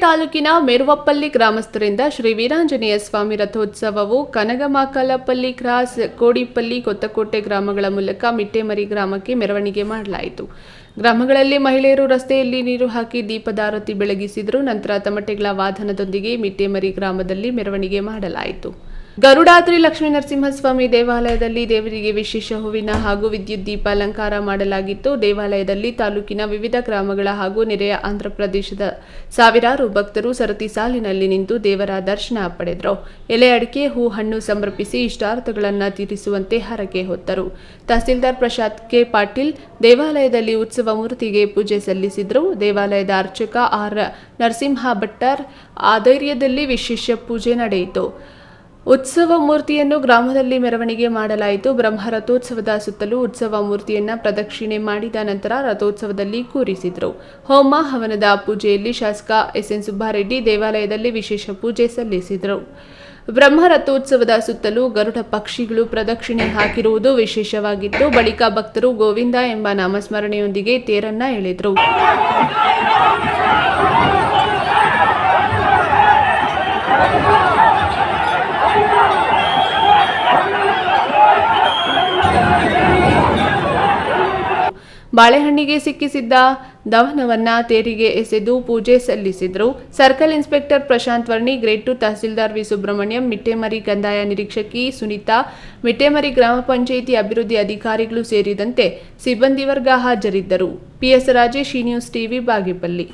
ತಾಲೂಕಿನ ಮೇರುವಪ್ಪಲ್ಲಿ ಗ್ರಾಮಸ್ಥರಿಂದ ಶ್ರೀ ವೀರಾಂಜನೇಯ ಸ್ವಾಮಿ ರಥೋತ್ಸವವು ಕನಗಮಾಕಲಪಲ್ಲಿ ಕ್ರಾಸ್, ಕೋಡಿಪಲ್ಲಿ, ಕೊತ್ತಕೋಟೆ ಗ್ರಾಮಗಳ ಮೂಲಕ ಮಿಟ್ಟೆಮರಿ ಗ್ರಾಮಕ್ಕೆ ಮೆರವಣಿಗೆ ಮಾಡಲಾಯಿತು. ಗ್ರಾಮಗಳಲ್ಲಿ ಮಹಿಳೆಯರು ರಸ್ತೆಯಲ್ಲಿ ನೀರು ಹಾಕಿ ದೀಪದಾರತಿ ಬೆಳಗಿಸಿದರು. ನಂತರ ತಮಟೆಗಳ ವಾದನದೊಂದಿಗೆ ಮಿಟ್ಟೆಮರಿ ಗ್ರಾಮದಲ್ಲಿ ಮೆರವಣಿಗೆ ಮಾಡಲಾಯಿತು. ಗರುಡಾದ್ರಿ ಲಕ್ಷ್ಮೀ ನರಸಿಂಹಸ್ವಾಮಿ ದೇವಾಲಯದಲ್ಲಿ ದೇವರಿಗೆ ವಿಶೇಷ ಹೂವಿನ ಹಾಗೂ ವಿದ್ಯುತ್ ದೀಪ ಅಲಂಕಾರ ಮಾಡಲಾಗಿತ್ತು. ದೇವಾಲಯದಲ್ಲಿ ತಾಲೂಕಿನ ವಿವಿಧ ಗ್ರಾಮಗಳ ಹಾಗೂ ನೆರೆಯ ಆಂಧ್ರಪ್ರದೇಶದ ಸಾವಿರಾರು ಭಕ್ತರು ಸರತಿ ಸಾಲಿನಲ್ಲಿ ನಿಂತು ದೇವರ ದರ್ಶನ ಪಡೆದರು. ಎಲೆ ಅಡಿಕೆ ಹೂ ಹಣ್ಣು ಸಮರ್ಪಿಸಿ ಇಷ್ಟಾರ್ಥಗಳನ್ನು ತೀರಿಸುವಂತೆ ಹರಕೆ ಹೊತ್ತರು. ತಹಸೀಲ್ದಾರ್ ಪ್ರಸಾದ್ ಕೆ. ಪಾಟೀಲ್ ದೇವಾಲಯದಲ್ಲಿ ಉತ್ಸವ ಮೂರ್ತಿಗೆ ಪೂಜೆ ಸಲ್ಲಿಸಿದರು. ದೇವಾಲಯದ ಅರ್ಚಕ ಆರ್. ನರಸಿಂಹ ಭಟ್ಟರ್ ಆಧೈರ್ಯದಲ್ಲಿ ವಿಶೇಷ ಪೂಜೆ ನಡೆಯಿತು. ಉತ್ಸವ ಮೂರ್ತಿಯನ್ನು ಗ್ರಾಮದಲ್ಲಿ ಮೆರವಣಿಗೆ ಮಾಡಲಾಯಿತು. ಬ್ರಹ್ಮ ರಥೋತ್ಸವದ ಸುತ್ತಲೂ ಉತ್ಸವ ಮೂರ್ತಿಯನ್ನ ಪ್ರದಕ್ಷಿಣೆ ಮಾಡಿದ ನಂತರ ರಥೋತ್ಸವದಲ್ಲಿ ಕೂರಿಸಿದರು. ಹೋಮ ಹವನದ ಪೂಜೆಯಲ್ಲಿ ಶಾಸಕ ಎಸ್ ಎನ್ ಸುಬ್ಬಾರೆಡ್ಡಿ ದೇವಾಲಯದಲ್ಲಿ ವಿಶೇಷ ಪೂಜೆ ಸಲ್ಲಿಸಿದರು. ಬ್ರಹ್ಮ ರಥೋತ್ಸವದ ಸುತ್ತಲೂ ಗರುಡ ಪಕ್ಷಿಗಳು ಪ್ರದಕ್ಷಿಣೆ ಹಾಕಿರುವುದು ವಿಶೇಷವಾಗಿತ್ತು. ಬಳಿಕ ಭಕ್ತರು ಗೋವಿಂದ ಎಂಬ ನಾಮಸ್ಮರಣೆಯೊಂದಿಗೆ ತೇರನ್ನ ಎಳೆದರು. ಬಾಳೆಹಣ್ಣಿಗೆ ಸಿಕ್ಕಿಸಿದ್ದ ದವನವನ್ನ ತೇರಿಗೆ ಎಸೆದು ಪೂಜೆ ಸಲ್ಲಿಸಿದರು. Circle inspector Prashanth Varni grade two tahsildar V. Subramanyam, Mittemari ಕಂದಾಯ ನಿರೀಕ್ಷಕಿ ಸುನೀತಾ, ಮಿಟ್ಟೆಮರಿ ಗ್ರಾಮ ಪಂಚಾಯಿತಿ ಅಭಿವೃದ್ಧಿ ಅಧಿಕಾರಿಗಳು ಸೇರಿದಂತೆ ಸಿಬ್ಬಂದಿ ವರ್ಗ ಹಾಜರಿದ್ದರು. PS Rajesh news TV Bagepalli.